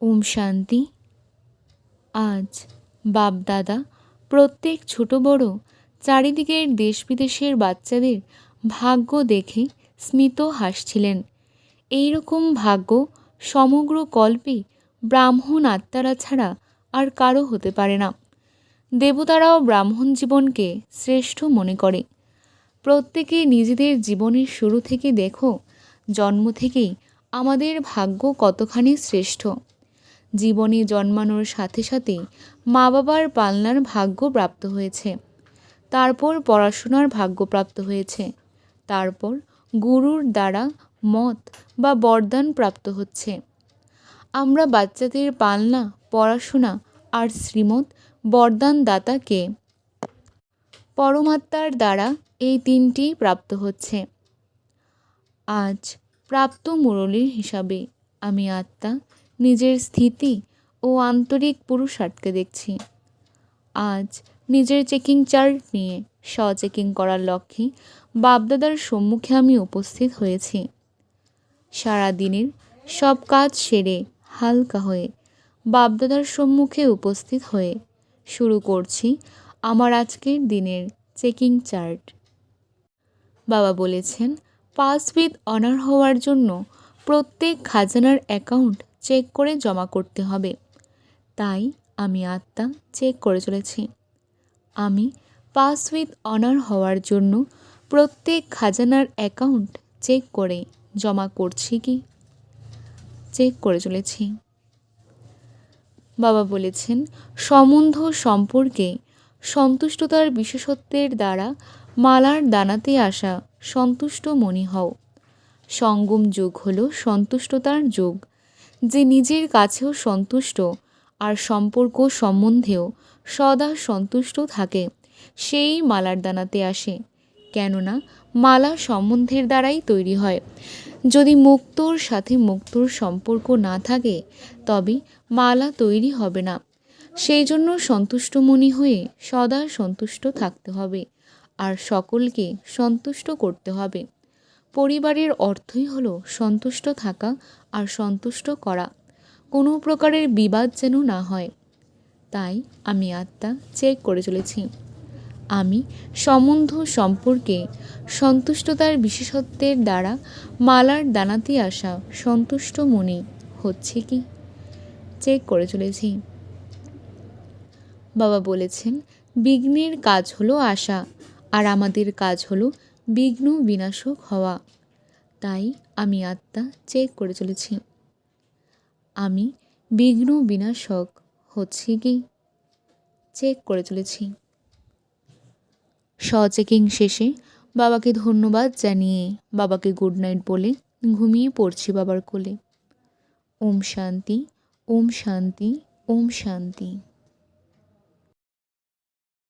ওম শান্তি। আজ বাপদাদা, প্রত্যেক ছোট বড়, চারিদিকের দেশ বিদেশের বাচ্চাদের ভাগ্য দেখে স্মিত হাসছিলেন। এই রকম ভাগ্য সমগ্র কল্পে ব্রাহ্মণ আত্মারা ছাড়া আর কারও হতে পারে না। দেবতারাও ব্রাহ্মণ জীবনকে শ্রেষ্ঠ মনে করে। প্রত্যেকে নিজেদের জীবনের শুরু থেকে দেখো, জন্ম থেকেই আমাদের ভাগ্য কতখানি শ্রেষ্ঠ। জীবনে জন্মানোর সাথে সাথে মা বাবার পালনার ভাগ্য প্রাপ্ত হয়েছে। তারপর পড়াশোনার ভাগ্য প্রাপ্ত হয়েছে। তারপর গুরুর দ্বারা মত বা বরদান প্রাপ্ত হচ্ছে। আমরা বাচ্চাদের পালনা, পড়াশোনা আর শ্রীমত বরদান দাতাকে পরমাত্মার দ্বারা এই তিনটি প্রাপ্ত হচ্ছে। আজ প্রাপ্ত মুরলীর হিসাবে আমি আত্মা নিজের স্থিতি ও আন্তরিক পুরুষার্থকে দেখছি। আজ নিজের চেকিং চার্ট নিয়ে স্ব চেকিং করার লক্ষ্যে বাপদাদার সম্মুখে আমি উপস্থিত হয়েছি। সারা দিনের সব কাজ সেরে হালকা হয়ে বাপদাদার সম্মুখে উপস্থিত হয়ে শুরু করছি আমার আজকের দিনের চেকিং চার্ট। বাবা বলেছেন পাস উইথ অনার হওয়ার জন্য প্রত্যেক খাজানার অ্যাকাউন্ট চেক করে জমা করতে হবে। তাই আমি আত্মা চেক করে চলেছি। আমি পাস উইথ অনার হওয়ার জন্য প্রত্যেক খাজানার অ্যাকাউন্ট চেক করে জমা করছি কি? চেক করে চলেছি। বাবা বলেছেন, সম্বন্ধ সম্পর্কে সন্তুষ্টতার বিশেষত্বের দ্বারা মালার দানাতে আসা সন্তুষ্ট মনি হও। সঙ্গম যোগ হলো সন্তুষ্টতার যোগ। যে নিজের কাছেও সন্তুষ্ট আর সম্পর্ক সম্বন্ধেও সদা সন্তুষ্ট থাকে, সেই মালার দানাতে আসে। কেননা মালা সম্বন্ধের দ্বারাই তৈরি হয়। যদি মুক্তর সাথে মুক্তর সম্পর্ক না থাকে, তবে মালা তৈরি হবে না। সেই জন্য সন্তুষ্টমণি হয়ে সদা সন্তুষ্ট থাকতে হবে আর সকলকে সন্তুষ্ট করতে হবে। পরিবারের অর্থই হলো সন্তুষ্ট থাকা আর সন্তুষ্ট করা। কোনো প্রকারের বিবাদ যেন না হয়। তাই আমি আত্মা চেক করে চলেছি। আমি সম্বন্ধ সম্পর্কে সন্তুষ্টতার বিশেষত্বের দ্বারা মালার দানাতে আসা সন্তুষ্ট মনে হচ্ছে কি? চেক করে চলেছি। বাবা বলেছেন, বিঘ্নের কাজ হলো আশা, আর আমাদের কাজ হলো বিঘ্ন বিনাশক হওয়া। তাই আমি আত্মা চেক করে চলেছি। আমি বিঘ্ন বিনাশক হচ্ছি কি? চেক করে চলেছি। চেকিং শেষে বাবাকে ধন্যবাদ জানিয়ে বাবাকে গুড নাইট বলে ঘুমিয়ে পড়ছি বাবার কোলে। ওম শান্তি ওম শান্তি ওম শান্তি।